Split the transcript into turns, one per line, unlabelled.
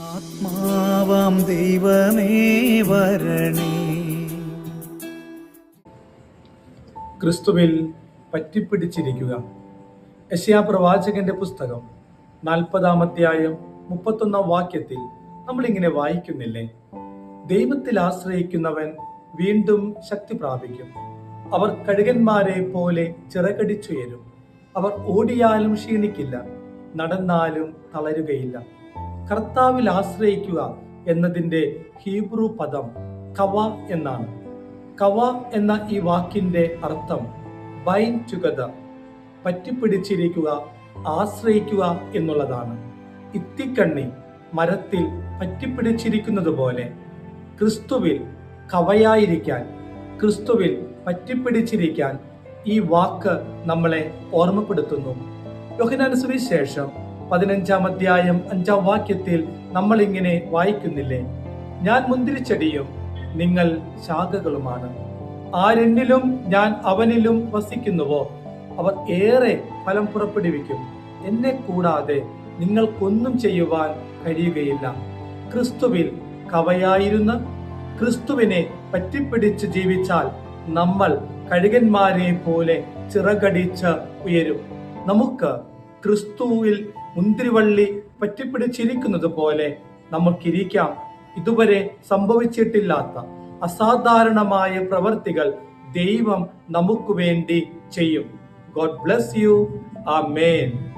ആത്മാവാം ദൈവമേ വരണേ.
ക്രിസ്തുവിൽ പറ്റിപ്പിടിച്ചിരിക്കുക. യശയാ പ്രവാചകന്റെ പുസ്തകം നാൽപ്പതാം അധ്യായം മുപ്പത്തൊന്നാം വാക്യത്തിൽ നമ്മൾ ഇങ്ങനെ വായിക്കുന്നില്ലേ? ദൈവത്തിൽ ആശ്രയിക്കുന്നവൻ വീണ്ടും ശക്തി പ്രാപിക്കും. അവർ കഴുകന്മാരെ പോലെ ചിറകടിച്ചുയരും. അവർ ഓടിയാലും ക്ഷീണിക്കില്ല. നടന്നാലും തളരുകയില്ല. കർത്താവിൽ ആശ്രയിക്കുക എന്നതിന്റെ ഹീബ്രു പദം കവ എന്നാണ്. കവ എന്ന ഈ വാക്കിന്റെ അർത്ഥം ബൈൻ ടുഗദർ പറ്റിപ്പിടിച്ചിരിക്കുക ആശ്രയിക്കുക എന്നുള്ളതാണ്. ഇത്തിക്കണ്ണി മരത്തിൽ പറ്റിപ്പിടിച്ചിരിക്കുന്നത് പോലെ ക്രിസ്തുവിൽ കവയായിരിക്കാൻ ക്രിസ്തുവിൽ പറ്റിപ്പിടിച്ചിരിക്കാൻ ഈ വാക്ക് നമ്മളെ ഓർമ്മപ്പെടുത്തുന്നു. യോഹനാൻ സുവിശേഷം പതിനഞ്ചാം അധ്യായം അഞ്ചാം വാക്യത്തിൽ നമ്മൾ ഇങ്ങനെ വായിക്കുന്നില്ലേ? ഞാൻ മുന്തിരിച്ചെടിയും നിങ്ങൾ ശാഖകളുമാണ്. ആരെന്നിലും ഞാൻ അവനിലും വസിക്കുന്നുവോ? അവർ ഏറെ ഫലം പുറപ്പെടുവിക്കും. എന്നെ കൂടാതെ നിങ്ങൾക്കൊന്നും ചെയ്യുവാൻ കഴിയുകയില്ല. ക്രിസ്തുവിൽ കവയായിരുന്ന ക്രിസ്തുവിനെ പറ്റിപ്പിടിച്ച് ജീവിച്ചാൽ നമ്മൾ കഴുകന്മാരെ പോലെ ചിറകടിച്ച് ഉയരും. നമുക്ക് ക്രിസ്തുവിൽ മുന്തിരിവള്ളി പറ്റിപ്പിടിച്ചിരിക്കുന്നത് പോലെ നമുക്കിരിക്കാം. ഇതുവരെ സംഭവിച്ചിട്ടില്ലാത്ത അസാധാരണമായ പ്രവർത്തികൾ ദൈവം നമുക്ക് വേണ്ടി ചെയ്യും. ഗോഡ് ബ്ലസ് യു ആ മേൻ